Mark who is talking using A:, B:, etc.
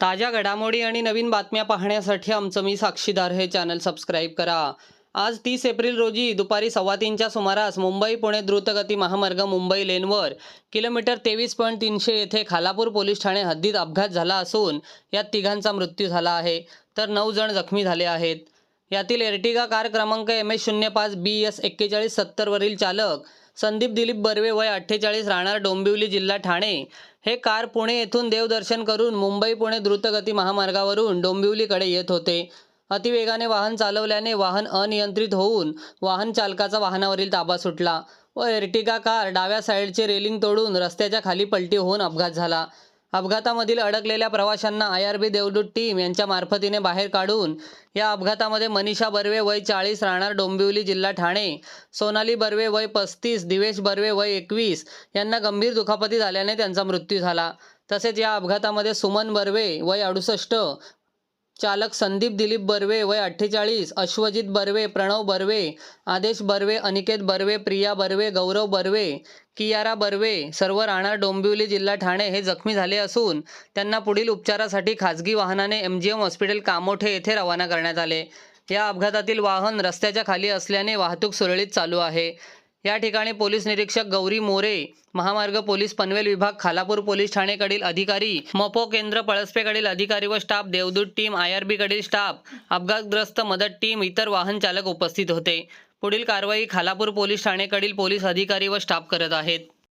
A: ताज्या घडामोडी आणि नवीन बातम्या पाहण्यासाठी आमचं मी साक्षीदार हे चॅनल सबस्क्राईब करा. आज तीस एप्रिल रोजी दुपारी सव्वा तीनच्या सुमारास मुंबई पुणे द्रुतगती महामार्ग मुंबई लेनवर किलोमीटर तेवीस पॉईंट तीनशे येथे खालापूर पोलीस ठाणे हद्दीत अपघात झाला असून यात तिघांचा मृत्यू झाला आहे तर नऊ जण जखमी झाले आहेत. यातील एर्टिगा कार क्रमांक एम एस शून्य पाच बी एस एक्केचाळीस सत्तरवरील चालक संदीप दिलीप बर्वे वय अठ्ठेचाळीस राहणार डोंबिवली जिल्हा ठाणे. हे कार पुणे येथून देवदर्शन करून मुंबई पुणे द्रुतगती महामार्गावरून डोंबिवलीकडे येत होते. अतिवेगाने वाहन चालवल्याने वाहन अनियंत्रित होऊन वाहन चालकाचा वाहनावरील ताबा सुटला. व एर्टिगा कार डाव्या साईडचे रेलिंग तोडून रस्त्याच्या खाली पलटी होऊन अपघात झाला. अपघातामधील अडकलेल्या प्रवाशांना आय आर बी देवदूत टीम यांच्या मार्फतीने बाहेर काढून या अपघातामध्ये मनीषा बर्वे वय चाळीस राहणार डोंबिवली जिल्हा ठाणे. सोनाली बर्वे वय पस्तीस दिवेश बर्वे वय एकवीस यांना गंभीर दुखापती झाल्याने त्यांचा मृत्यू झाला. तसेच या अपघातामध्ये सुमन बर्वे वय अडुसष्ट चालक संदीप दिलीप बर्वे वय अठ्ठेचाळीस अश्वजित बर्वे प्रणव बर्वे आदेश बर्वे अनिकेत बर्वे प्रिया बर्वे गौरव बर्वे कियारा बर्वे सर्व राहणार डोंबिवली जिल्हा ठाणे हे जखमी झाले असून त्यांना पुढील उपचारासाठी खाजगी वाहनाने M G M hospital Kamothe येथे रवाना करण्यात आले. या अपघातातील वाहन रस्त्याच्या खाली असल्याने वाहतूक सुरळीत चालू आहे. या ठिकाणी पोलीस निरीक्षक गौरी मोरे महामार्ग पोलीस पनवेल विभाग खालापूर पोलीस ठाणेकडील अधिकारी मपो केंद्र पळसपेकडील अधिकारी व स्टाफ देवदूत टीम आय आर बीकडील स्टाफ अपघातग्रस्त मदत टीम इतर वाहन चालक उपस्थित होते. पुढील कारवाई खालापूर पोलीस ठाणेकडील पोलीस अधिकारी व स्टाफ करत आहेत.